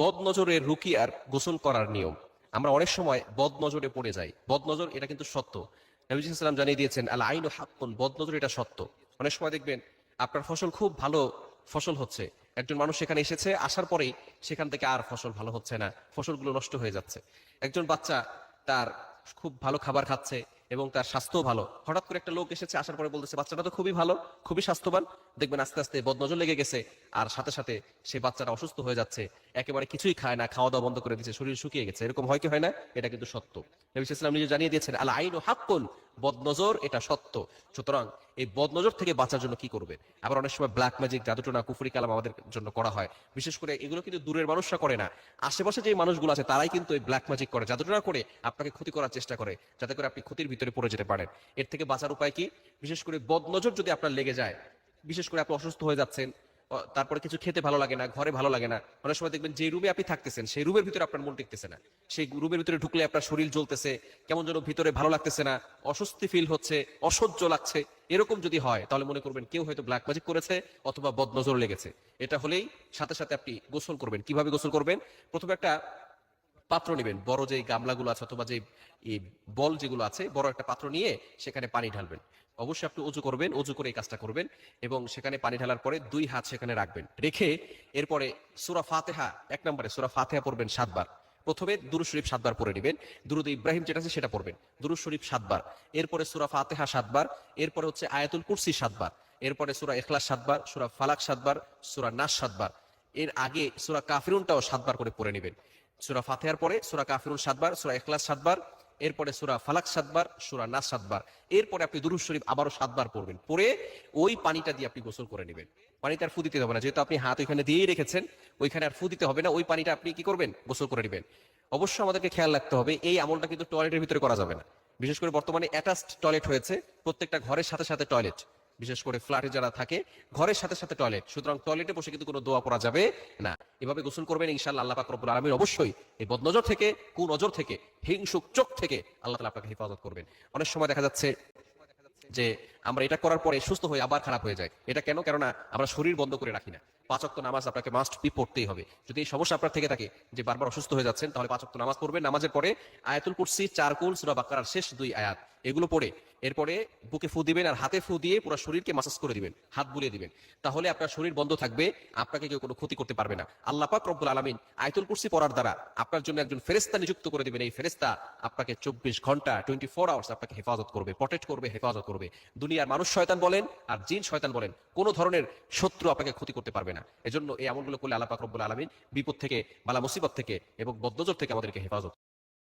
বদ নজরের আর গোসল করার নিয়ম। আমরা অনেক সময় বদ নজরে পড়ে যাই। বদ নজর এটা কিন্তু সত্য। নবী সাল্লাম জানিয়ে দিয়েছেন, আল আইন হাক্কুন বদ নজর এটা সত্য। অনেক সময় দেখবেন আপনার ফসল খুব ভালো ফসল হচ্ছে। একজন মানুষ সেখানে এসেছে, আসার পরেই সেখান থেকে আর ফসল ভালো হচ্ছে না। ফসলগুলো নষ্ট হয়ে যাচ্ছে। একজন বাচ্চা তার খুব ভালো খাবার খাচ্ছে এবং তার স্বাস্থ্য ভালো। হঠাৎ করে একটা লোক এসেছে, আসার পরে বলতেছে, বাচ্চাটা তো খুবই ভালো, খুবই স্বাস্থ্যবান। দেখবেন আস্তে আস্তে বদনজর লেগে গেছে, আর সাথে সাথে সে বাচ্চাটা অসুস্থ হয়ে যাচ্ছে, একেবারে কিছুই খায় না, খাওয়া দাওয়া বন্ধ করে দিচ্ছে শরীর শুকিয়ে গেছে। এরকম হয় কি হয় না? এটা কিন্তু সত্য। নবী ইসলাম নিজে জানিয়ে দিয়েছেন আল আইন হাক্কুন বদনজর, এটা সত্য। সুতরাং এই বদনজর থেকে বাঁচার জন্য কি করবে? আবার অনেক সময় ব্ল্যাক ম্যাজিক জাদুটোনা কুফরি কালাম আমাদের জন্য করা হয়। বিশেষ করে এগুলো কিন্তু দূরের মানুষরা করে না। আশেপাশে যে মানুষগুলো আছে, তারাই কিন্তু এই ব্ল্যাক ম্যাজিক করে। জাদুটোনা করে, আপনাকে ক্ষতি করার চেষ্টা করে, যাতে করে আপনি ক্ষতির ভিতরে পড়ে যেতে পারেন। এর থেকে বাঁচার উপায় কি? বিশেষ করে বদনজর যদি আপনার লেগে যায়, বিশেষ করে আপনি অসুস্থ হয়ে যাচ্ছেন তারপরে কিছু খেতে ভালো লাগে না, ঘরে ভালো লাগে না। অনেক সময় দেখবেন যে রুমে আপনি থাকতেছেন, সেই রুমের ভিতরে আপনার মন টিকতেছে না। সেই রুমের ভিতরে ঢুকলে আপনার শরীর জ্বলতেছে, কেমন যেন ভিতরে ভালো লাগতেছে না, অস্বস্তি ফিল হচ্ছে, অসহ্য লাগছে। এরকম যদি হয়, তাহলে মনে করবেন কেউ হয়তো ব্ল্যাক ম্যাজিক করেছে অথবা বদনজর লেগেছে। এটা হলেই সাথে সাথে আপনি গোসল করবেন। কীভাবে গোসল করবেন? প্রথমে একটা পাত্র নেবেন। বড় যে গামলাগুলো আছে অথবা যে বল যেগুলো আছে, বড় একটা পাত্র নিয়ে সেখানে পানি ঢালবেন। অবশ্যই আপনি উজু করবেন, উজু করে এই কাজটা করবেন এবং সেখানে পানি ঢালার পরে দুই হাত সেখানে রাখবেন। রেখে এরপরে সুরা ফাতেহা, এক নম্বরে সুরা ফাতেহা পড়বেন সাতবার। প্রথমে দুরু শরীফ সাতবার পড়ে নেবেন। দুরুদ ইব্রাহিম যেটা আছে সেটা পড়বেন। দুরু শরীফ সাতবার। এরপরে সুরা ফাতেহা সাতবার। এরপরে হচ্ছে আয়াতুল কুরসি সাতবার। এরপরে সুরা এখলাস সাতবার, সুরা ফালাক সাতবার, সুরা নাস সাতবার। এর আগে সুরা কাফিরুনটাও সাতবার করে পড়ে নেবেন। সুরা ফাতেহার পরে সুরা কাফিরুন সাতবার, সুরা এখলাস সাতবার, এরপরে সুরা ফালাক সাতবার, সুরা নাস সাতবার। এরপরে আপনি দুরুদ শরীফ আবারও সাতবার পড়বেন। পরে ওই পানিটা দিয়ে আপনি গোসল করে নেবেন। পানিটা আর ফু দিতে হবে না। যেহেতু আপনি হাত ওইখানে দিয়েই রেখেছেন, ওইখানে আর ফু দিতে হবে না। ওই পানিটা আপনি কি করবেন? গোসল করে নেবেন। অবশ্য আমাদেরকে খেয়াল রাখতে হবে, এই আমলটা কিন্তু টয়লেটের ভিতরে করা যাবে না। বিশেষ করে বর্তমানে অ্যাটাচড টয়লেট হয়েছে। প্রত্যেকটা ঘরের সাথে সাথে টয়লেট। বিশেষ করে ফ্ল্যাটে যারা থাকে, ঘরের সাথে সাথে টয়লেট সুতরাং টয়লেটে বসে কিন্তু কোনো দোয়া করা যাবে না। এভাবে গোসল করবেন ইনশাআল্লাহ আল্লাহ পাক রব্বুল আলামিন অবশ্যই এই বদনজর থেকে, কুনজর থেকে, হিংসুক চোখ থেকে আল্লাহ তাআলা আপনাকে হেফাজত করবেন। অনেক সময় দেখা যাচ্ছে যে আমরা এটা করার পরে সুস্থ হয়ে আবার খারাপ হয়ে যায়। এটা কেন? কেননা আমরা শরীর বন্ধ করে রাখি না। পাঁচক্ত নামাজ আপনাকে মাস্ট বি পড়তেই হবে। যদি এই সমস্যা আপনার থেকে থাকে যে বারবার অসুস্থ হয়ে যাচ্ছেন, তাহলে পাঁচক্ত নামাজ পড়বেন। নামাজের পরে আয়াতুল কুরসি, চারকুল, সুরা বাকারার শেষ দুই আয়াত, এগুলো পড়ে এরপরে বুকে ফু দিবেন আর হাতে ফু দিয়ে পুরো শরীরকে মাসাজ করে দিবেন, হাত বুলিয়ে দিবেন। তাহলে আপনার শরীর বন্ধ থাকবে, আপনাকে কেউ কোনো ক্ষতি করতে পারবে না। আল্লাহ পাক রব্বুল আলামিন আয়াতুল কুরসি পড়ার দ্বারা আপনার জন্য একজন ফেরেস্তা নিযুক্ত করে দিবেন। এই ফেরেস্তা আপনাকে চব্বিশ ঘণ্টা টোয়েন্টি ফোর আওয়ার্স আপনাকে হেফাজত করবে প্রটেক্ট করবে, হেফাজত করবে। দুনিয়ার মানুষ শয়তান বলেন আর জিন শয়তান বলেন, কোনো ধরনের শত্রু আপনাকে ক্ষতি করতে পারবে না। এজন্য এই আমলগুলো করলে আল্লাহ পাক রব্বুল আলামিন বিপদ থেকে, বালা মুসিবত থেকে এবং বদনজর থেকে আমাদেরকে হেফাজত